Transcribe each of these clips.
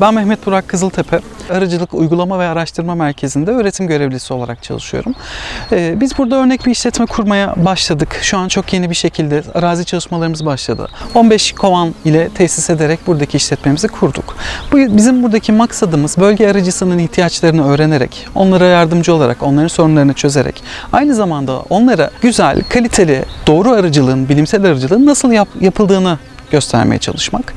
Ben Mehmet Burak Kızıltepe. Arıcılık Uygulama ve Araştırma Merkezi'nde öğretim görevlisi olarak çalışıyorum. Ee, Biz burada örnek bir işletme kurmaya başladık. Şu an çok yeni bir şekilde arazi çalışmalarımız başladı. 15 kovan ile tesis ederek buradaki işletmemizi kurduk. Bu bizim buradaki maksadımız bölge arıcısının ihtiyaçlarını öğrenerek, onlara yardımcı olarak, onların sorunlarını çözerek, aynı zamanda onlara güzel, kaliteli, doğru arıcılığın, bilimsel arıcılığın nasıl yap- yapıldığını göstermeye çalışmak.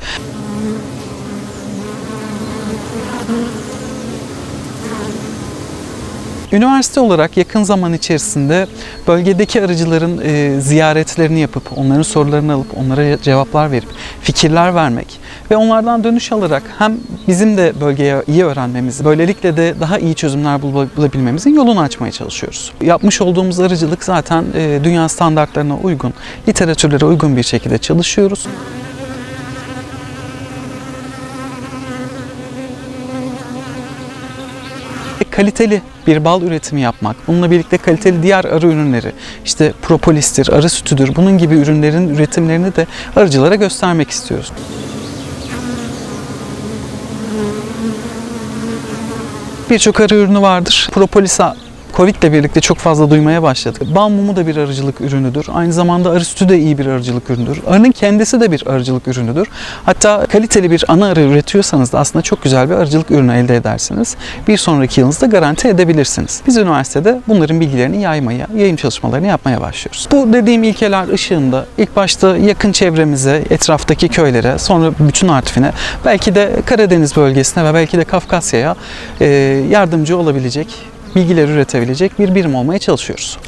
Üniversite olarak yakın zaman içerisinde bölgedeki arıcıların e, ziyaretlerini yapıp, onların sorularını alıp, onlara cevaplar verip, fikirler vermek ve onlardan dönüş alarak hem bizim de bölgeye iyi öğrenmemizi, böylelikle de daha iyi çözümler bul- bulabilmemizin yolunu açmaya çalışıyoruz. Yapmış olduğumuz arıcılık zaten e, dünya standartlarına uygun, literatürlere uygun bir şekilde çalışıyoruz. Kaliteli bir bal üretimi yapmak, bununla birlikte kaliteli diğer arı ürünleri, işte propolistir, arı sütüdür, bunun gibi ürünlerin üretimlerini de arıcılara göstermek istiyoruz. Birçok arı ürünü vardır. Propolisa Covid ile birlikte çok fazla duymaya başladık. Bal mumu da bir arıcılık ürünüdür. Aynı zamanda arı sütü de iyi bir arıcılık ürünüdür. Arının kendisi de bir arıcılık ürünüdür. Hatta kaliteli bir ana arı üretiyorsanız da aslında çok güzel bir arıcılık ürünü elde edersiniz. Bir sonraki yılınızda garanti edebilirsiniz. Biz üniversitede bunların bilgilerini yaymaya, yayın çalışmalarını yapmaya başlıyoruz. Bu dediğim ilkeler ışığında ilk başta yakın çevremize, etraftaki köylere, sonra bütün Artvin'e, belki de Karadeniz bölgesine ve belki de Kafkasya'ya yardımcı olabilecek bilgiler üretebilecek bir birim olmaya çalışıyoruz.